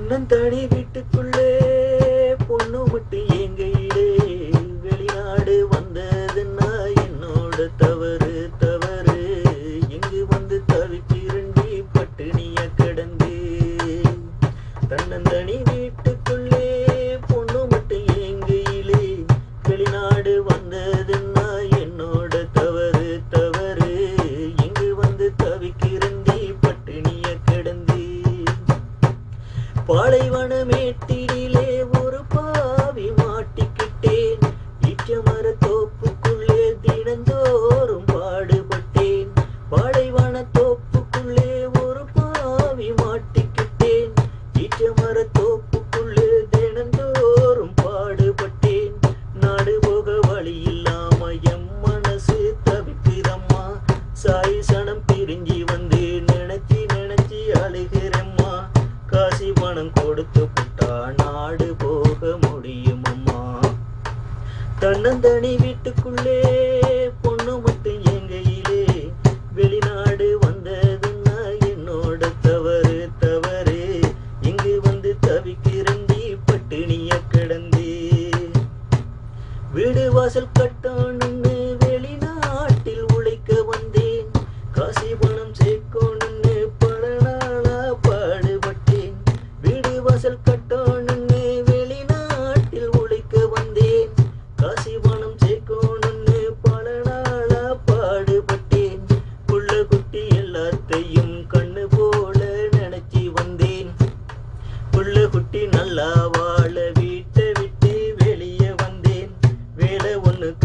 அண்ணன் தன்னந்தனி வீட்டுக்குள்ளே பொண்ணு மட்டும் எங்கையிலே பாலைவன மேட்டிலே ஒரு பாவி மாட்டிக்கிட்டேன். ஈச்சமர தோப்புக்குள்ளே தினந்தோறும் பாடுபட்டேன். பாலைவன தோப்பு பணம் கொடுத்து புட்டா நாடு போக முடியுமம்மா தன்னந்தனி வீட்டுக்குள்ளே பொண்ணு மட்டும் எங்கையிலே. வெளிநாடு வந்ததுன்னா என்னோட தவறு தவறு. இங்கு வந்து தவிக்கிறண்டி பட்டினிய கிடந்தி. வீடு வாசல் கட்டணும்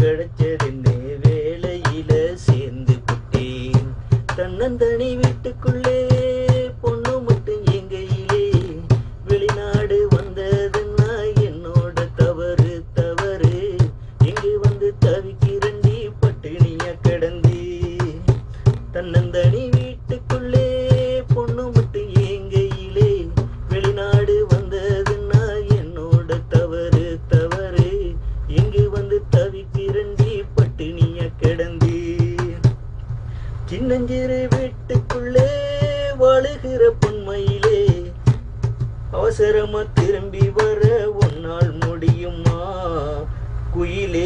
கிடைச்சதுன்னு வேலையில சேர்ந்து விட்டேன். தன்னந்தனி வீட்டுக்குள்ளே சின்னஞ்சிறு வீட்டுக்குள்ளே வாழுகிற பொன்மையிலே. அவசரமா திரும்பி வர உன்னால் முடியுமா? குயிலே